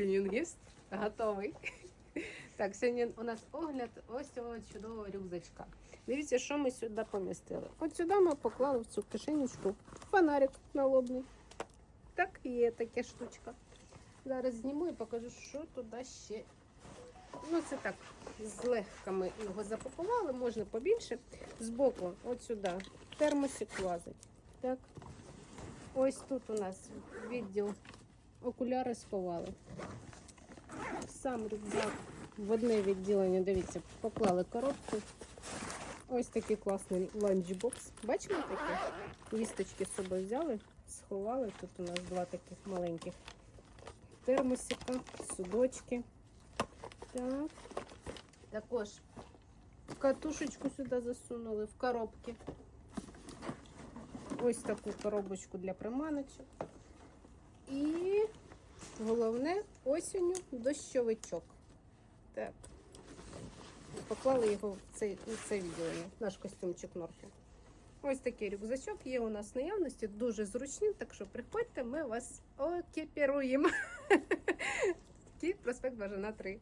Клінінгіст готовий. Так, сьогодні у нас огляд ось цього чудового рюкзачка. Дивіться, що ми сюди помістили. От сюди ми поклали в цю кишенечку фонарик налобний. Так, є така штучка. Зараз зніму і покажу, що туди ще. Ну, це так, злегка ми його запакували, можна побільше. Збоку, от сюди, термосик влазить. Так. Ось тут у нас відділ окуляри сховали. Сам рюкзак в одне відділення, дивіться, поклали коробку. Ось такий класний ланчбокс. Бачимо таке? Лісточки з собою взяли, сховали. Тут у нас два таких маленьких термосика, судочки. Так. Також катушечку сюди засунули в коробки. Ось таку коробочку для приманочок. І головне осінню дощовичок. Так. Поклали його в це, в це відділення, наш костюмчик Норфі. Ось такий рюкзачок є у нас в наявності, дуже зручний, так що приходьте, ми вас окіпіруємо. Такий проспект Бажана 3.